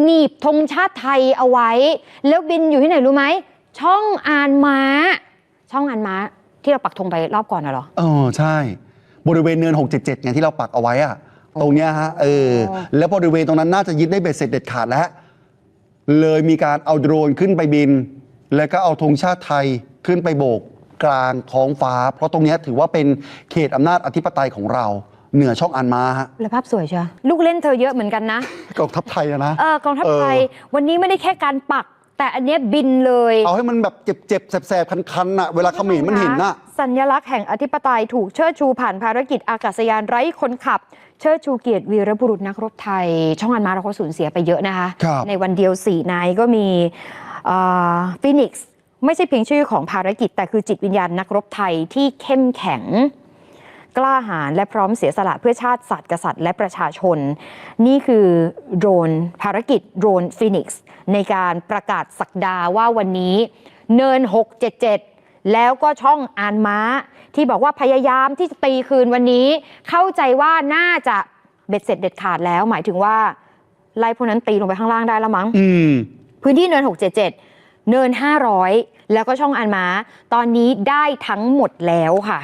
หนีบธงชาติไทยเอาไว้ แล้วบินอยู่ที่ไหนรู้ไหม ช่องอานม้า ช่องอานม้าที่เราปักธงไปรอบก่อนน่ะเหรอ เออใช่ บริเวณเนิน 677ไงที่เราปักเอาไว้อะตรงเนี้ยฮะเอออ๋อแล้วบริเวณตรงนั้นน่าจะยึดได้เบ็ดเสร็จเด็ดขาดแล้ว เลยมีการเอาโดรนขึ้นไปบิน แล้วก็เอาธงชาติไทยขึ้นไปโบก กลางท้องฟ้า เพราะตรงเนี้ยถือว่าเป็นเขตอำนาจอธิปไตยของเรา เหนือช่องอันมาฮะแล้วภาพสวยเชียวลูกเล่นเธอเยอะเหมือนกันนะกองทัพไทยอะนะ เออกองทัพเออไทย วันนี้ไม่ได้แค่การปัก แต่อันเนี้ยบินเลย เอาให้มันแบบเจ็บๆ แสบๆ คันๆน่ะ เวลาเขมรมันเห็นน่ะ สัญลักษณ์แห่งอธิปไตยถูกเชิดชูผ่านภารกิจอากาศยานไร้คนขับ เชิดชูเกียรติวีรบุรุษนักรบไทย ช่องอันมาเราก็สูญเสียไปเยอะนะคะ ครับ ในวันเดียวสี่นายก็มีฟินิกซ์ไม่ใช่เพียงชื่อของภารกิจ แต่คือจิตวิญญาณนักรบไทยที่เข้มแข็ง กล้าหาญและพร้อมเสียสละเพื่อชาติศาสตร์กษัตริย์และประชาชน นี่คือโดรนภารกิจโดรนฟินิกซ์ในการประกาศสักดาว่าวันนี้ เนิน 677 แล้วก็ช่องอานม้า ที่บอกว่าพยายามที่จะตีคืนวันนี้ เข้าใจว่าน่าจะเบ็ดเสร็จเด็ดขาดแล้ว หมายถึงว่าไล่พวกนั้นตีลงไปข้างล่างได้แล้วมั้งอืมพื้นที่เนิน 677 เนิน 500 แล้วก็ช่องอันม้าตอนนี้ได้ทั้งหมดแล้วค่ะ